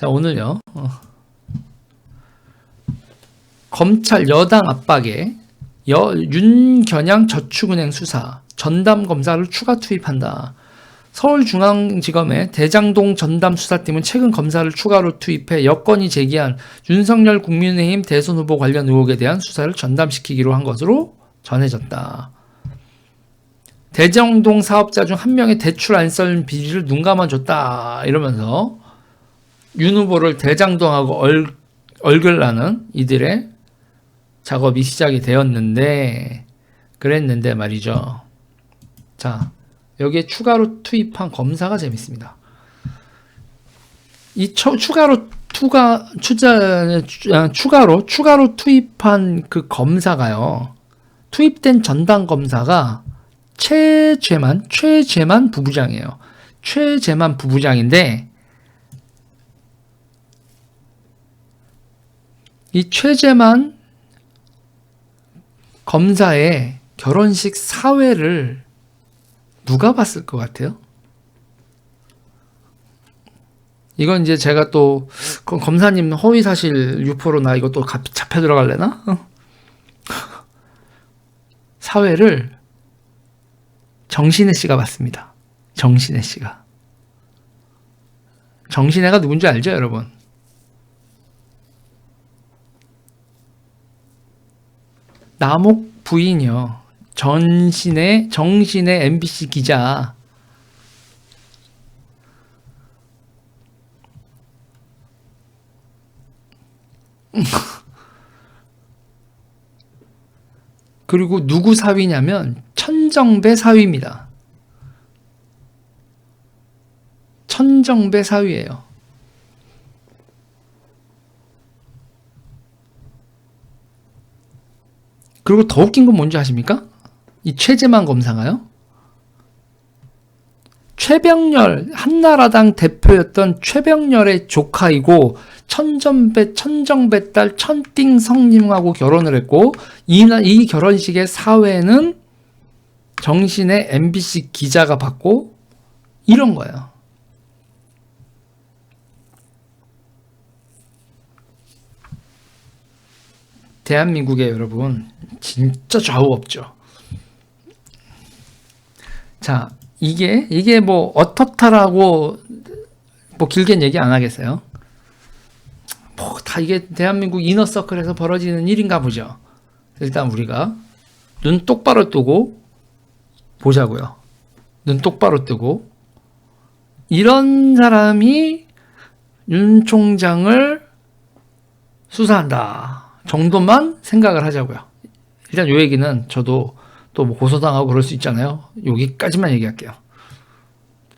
자, 오늘요. 어. 검찰 여당 압박에 여, 윤겨냥 저축은행 수사 전담 검사를 추가 투입한다. 서울중앙지검의 대장동 전담 수사팀은 최근 검사를 추가로 투입해 여건이 제기한 윤석열 국민의힘 대선 후보 관련 의혹에 대한 수사를 전담시키기로 한 것으로 전해졌다. 대장동 사업자 중 한 명의 대출 안썰 비리를 눈 감아 줬다 이러면서 윤 후보를 대장동하고 얼, 얼굴나는 이들의 작업이 시작이 되었는데 그랬는데 말이죠. 자 여기에 추가로 투입한 검사가 재밌습니다. 이 처, 추가로 투가 추자 추- 추가로 추가로 투입한 그 검사가요. 투입된 전담 검사가 최재만 최재만 부부장이에요. 최재만 부부장인데 이 최재만 검사의 결혼식 사회를 누가 봤을 것 같아요? 이건 이제 제가 또그 검사님 허위 사실 유포로 나 이거 또 가- 잡혀 들어갈래나? 어? 사회를 정신혜 씨가 봤습니다. 정신혜 씨가. 정신혜가 누군지 알죠, 여러분? 남옥 부인이요. 전신의 정신의 MBC 기자. 그리고 누구 사위냐면 천정배 사위입니다. 천정배 사위예요. 그리고 더 웃긴 건 뭔지 아십니까? 이 최재만 검사가요. 최병렬 한나라당 대표였던 최병렬의 조카이고 천정배 천정배 딸 천띵 성님하고 결혼을 했고 이, 나- 이 결혼식의 사회는 정신의 MBC 기자가 받고 이런 거예요. 대한민국에 여러분 진짜 좌우 없죠. 자, 이게 이게 뭐 어떻다라고 뭐 길게 얘기 안 하겠어요. 뭐 다 이게 대한민국 이너 서클에서 벌어지는 일인가 보죠. 일단 우리가 눈 똑바로 뜨고 보자고요. 눈 똑바로 뜨고 이런 사람이 윤 총장을 수사한다 정도만 생각을 하자고요. 일단 요 얘기는 저도 또 뭐 고소당하고 그럴 수 있잖아요. 여기까지만 얘기할게요.